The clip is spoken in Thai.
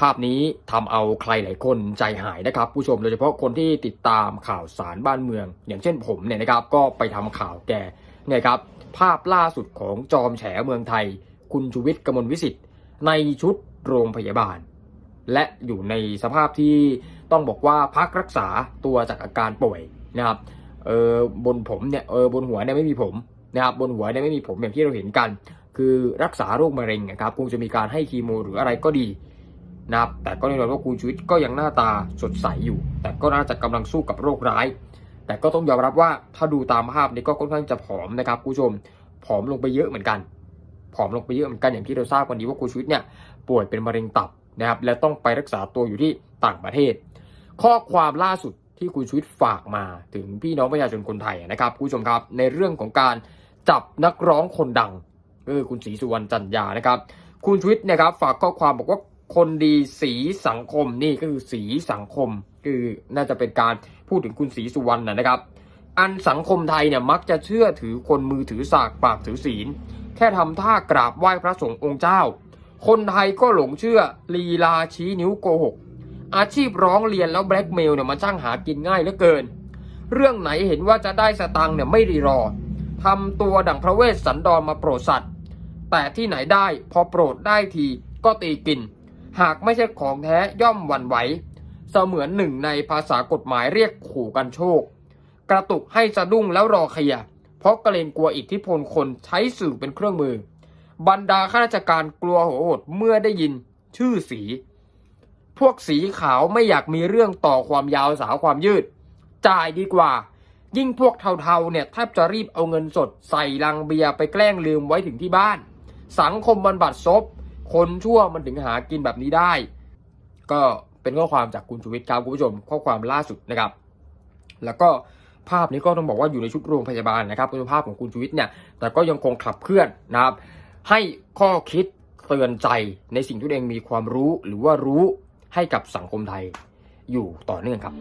ภาพนี้ทำเอาใครหลายคนใจหายนะครับผู้ชมโดยเฉพาะคนที่ติดตามข่าวสารบ้านเมือง อย่างเช่นผมเนี่ยนะครับก็ไปทำข่าวแกเนี่ยครับภาพล่าสุดของจอมแฉเมืองไทย คุณชูวิทย์กมลวิสิทธิ์ ในชุดโรงพยาบาล และอยู่ในสภาพที่ต้องบอกว่าพักรักษาตัวจากอาการป่วยนะครับเออบนผมเนี่ยเออบนหัวเนี่ยไม่มีผมนะครับบนหัวเนี่ยไม่มีผมอย่างที่เราเห็นกัน คือรักษาโรคมะเร็งนะครับคงจะมีการให้คีโมหรืออะไรก็ดี นะครับแต่ก็แน่นอนว่าคุณชูวิทย์ก็ยังหน้าตาสดใสอยู่ แต่ก็น่าจะกำลังสู้กับโรคร้าย แต่ก็ต้องยอมรับว่าถ้าดูตามภาพนี้ก็ค่อนข้างจะผอมนะครับคุณผู้ชมผอมลงไปเยอะเหมือนกันผอมลงไปเยอะเหมือนกันอย่างที่เราทราบกันดีว่าคุณชูวิทย์เนี่ยป่วยเป็นมะเร็งตับนะครับและต้องไปรักษาตัวอยู่ที่ต่างประเทศ ข้อความล่าสุดที่คุณชูวิทย์ฝากมาถึงพี่น้องประชาชนคนไทยนะครับคุณผู้ชมครับในเรื่องของการจับนักร้องคนดังคือคุณศรีสุวรรณจันยานะครับ คุณชูวิทย์เนะครับฝากข้อความบอกว่า คนดีสีสังคมนี่ก็คือสีสังคม คือน่าจะเป็นการพูดถึงคุณศรีสุวรรณนะครับ อันสังคมไทยเนี่ยมักจะเชื่อถือคนมือถือสากปากถือศีล แค่ทำท่ากราบไหว้พระสงฆ์องค์เจ้า คนไทยก็หลงเชื่อลีลาชี้นิ้วโกหก อาชีพร้องเรียนแล้วแบล็กเมลเนี่ยมันช่างหากินง่ายเหลือเกิน เรื่องไหนเห็นว่าจะได้สตังค์เนี่ยไม่รีรอทำตัวดั่งพระเวสสันดรมาโปรดสัตว์ แต่ที่ไหนได้พอโปรดได้ทีก็ตีกิน หากไม่ใช่ของแท้ย่อมหวั่นไหว เสมือนหนึ่งในภาษากฎหมายเรียกขู่กันโชค กระตุกให้สะดุ้งแล้วรอเคลียเพราะเกรงกลัวอิทธิพลคนใช้สื่อเป็นเครื่องมือ บรรดาข้าราชการกลัวโหดหดเมื่อได้ยินชื่อสี พวกสีขาวไม่อยากมีเรื่องต่อความยาวสาวความยืด จ่ายดีกว่า ยิ่งพวกเทาๆเนี่ยแทบจะรีบเอาเงินสดใส่ลังเบียร์ไปแกล้งลืมไว้ถึงที่บ้าน สังคมบรรบัดซบ คนชั่วมันถึงหากินแบบนี้ได้ ก็เป็นข้อความจากคุณชูวิทย์ครับคุณผู้ชม ข้อความล่าสุดนะครับ แล้วก็ภาพนี้ก็ต้องบอกว่าอยู่ในชุดโรงพยาบาลนะครับเป็นภาพของคุณชูวิทย์เนี่ยแต่ก็ยังคงขับเคลื่อนนะครับ ให้ทคิดเตือนใจในสิ่งที่ตัวเองมีความรู้หรือว่ารู้ให้กับสังคมไทยอยู่ต่อเนื่องครับ